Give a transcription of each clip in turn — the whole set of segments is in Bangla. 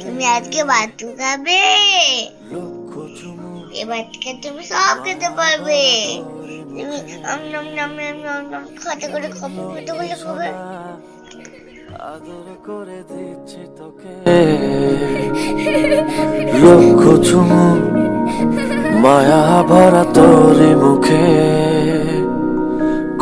তুমি আজকে বাতু খাবে এবার থেকে তুমি সব খেতে পারবে তুমি আম নাম নাম নাম নাম নাম খাতে করে খাবে খেতে করে খাবে আদর করে দিচ্ছি তোকে লক্ষ চুমু, মায়া ভরা তোরে মুখে।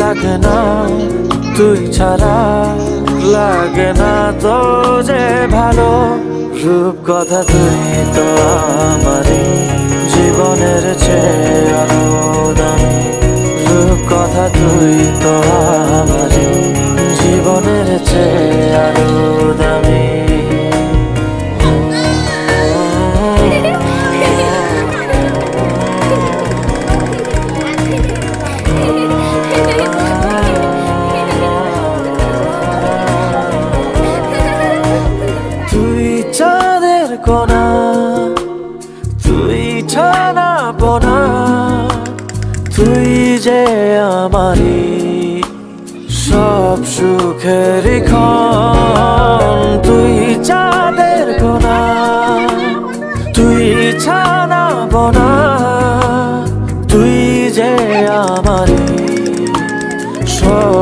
লাগে না, তুই ছাড়া লাগে না তো যে ভালো। রূপ কথা তুই তো আমারই জীবনের চেয়ে রূপ কথা তুই তো আমারই জীবনের চেয়ে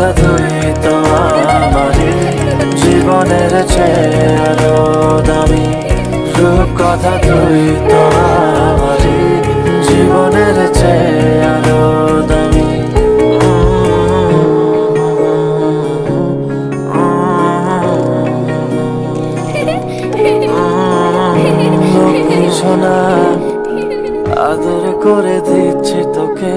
কথা তুই তো আমারই জীবনের চেয়ে আরও দামি রূপ কথা তুই তো আমারই জীবনের চেয়ে আরও দামি সোনা আদর করে দিচ্ছি তোকে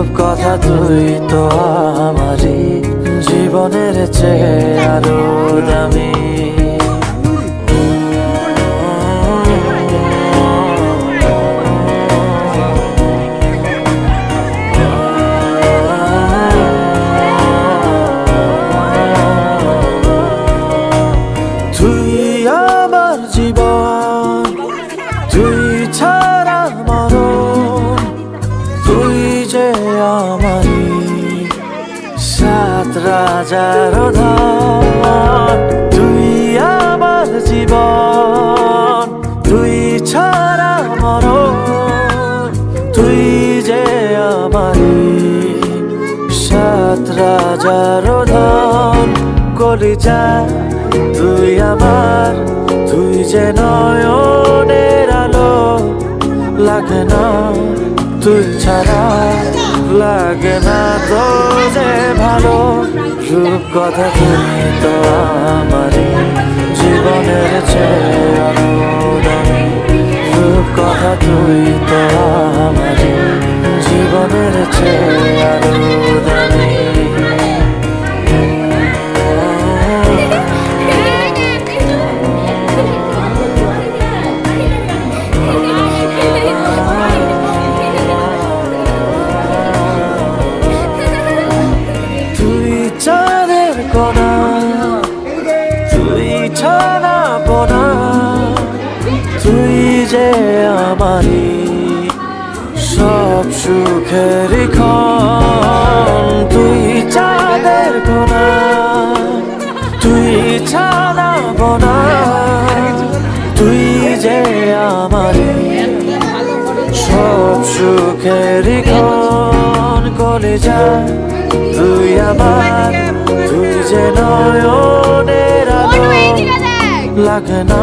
রূপ কথা তুই তো আমারই জীবনের চেয়ে আরও দামি। রাজার তুই আমার জীবন, তুই ছাড়া মরণ, তুই যে আমারি সাত রাজার ধন কলিজা, তুই আমার, তুই যে নয়নের আলো, লাগে না, তুই ছাড়া লাগে না তো যে ভালো। রূপ কথা তুমি তো আমার জীবনের রূপ কথা তুই তো আমার জীবনের চেয়ে আরও দামি যে আমারি সব সুখের তুই চাঁদের কোনা তুই ছাড়া বোনা। তুই যে আমারি সব সুখের ক্ষণ। কলে যা তুই আমার তুই যে নয়নের আলো। লাগে না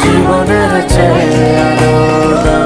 জীবনের চেয়ে আরও